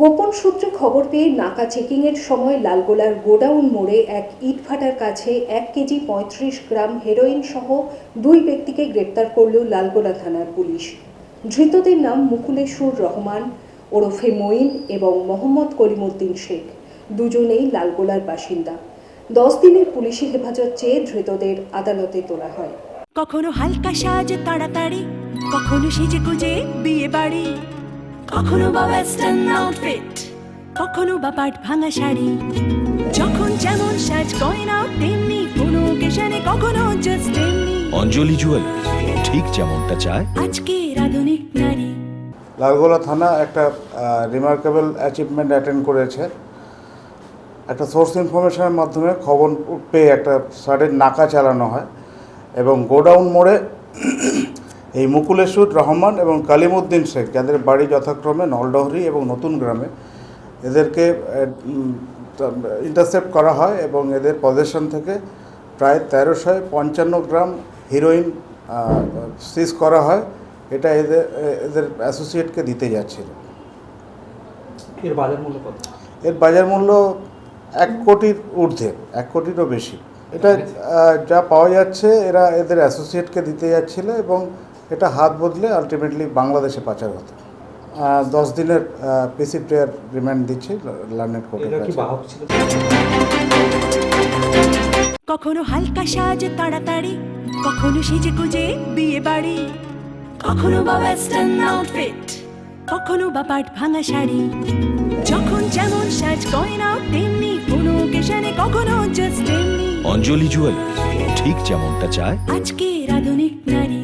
গোপন সূত্রে খবর পেয়ে নাকা চেকিংয়ের সময় লালগোলার গোডাউন মোড়ে এক ইটভাটার কাছে এক কেজি পঁয়ত্রিশ গ্রাম হেরোইন সহ দুই ব্যক্তিকে গ্রেপ্তার করল লালগোলা থানার পুলিশ। ধৃতদের নাম মুকুলেশুর রহমান, ওরফে মঈন এবং মোহাম্মদ করিমউদ্দিন শেখ। দুজনেই লালগোলার বাসিন্দা। দশ দিনের পুলিশি হেফাজত চেয়ে ধৃতদের আদালতে তোলা হয়। কখনো হালকা সাজ তাড়াতাড়ি, কখনো সেজে গুজে বিয়ে বাড়ি কখনো বা ওয়েস্টার্ন আউটফিট কখনো বা পাট ভাঙা শাড়ি। যখন যেমন সাজ গয়না তেমনি কোনো ওকেশনে কখনো জাস্ট এমনি অঞ্জলি জুয়েল ঠিক যেমনটা চায়। আজকের আধুনিক নারী। লালগোলা থানা একটা রিমার্কেবল অ্যাচিভমেন্ট অ্যাটেন্ড করেছে। একটা সোর্স ইনফরমেশনের মাধ্যমে খবর পেয়ে একটা সাডেন নাকা চালানো হয় এবং গোডাউন মোড়ে এই মুকুলেশুর রহমান এবং কালিমউদ্দিন শেখ যাদের বাড়ি যথাক্রমে নলডহরি এবং নতুন গ্রামে এদেরকে ইন্টারসেপ্ট করা হয় এবং এদের পজিশন থেকে প্রায় তেরোশো পঞ্চান্ন গ্রাম হিরোইন সিজ করা হয়। এটা এদের এদের অ্যাসোসিয়েটকে দিতে যাচ্ছিল। এর বাজার মূল্য কত? এর বাজার মূল্য এক কোটির ঊর্ধ্বে এক কোটিরও বেশি। এটা যা পাওয়া যাচ্ছে এরা এদের অ্যাসোসিয়েটকে দিতে যাচ্ছিল এবং এটা হাত বদলে আলটিমেটলি বাংলাদেশে পাচার হতো। দশ দিনের পিসি প্লেয়ার রিমান্ড দিচ্ছি লার্নেট কোর্টের এরা কি কাছে। বাহক ছিল? কখনো হালকা সাজ তাড়াতাড়ি কখনো সেজে গুজে বিয়ে বাড়ি কখনো বা ওয়েস্টার্ন আউটফিট কখনো বা পাট ভাঙা শাড়ি। যখন যেমন সাজ গয়না তেমনি কোনো ওকেশনে কখনো জাস্ট এমনি অঞ্জলি জুয়েলার্স ঠিক যেমনটা চায়। আজকের আধুনিক নারী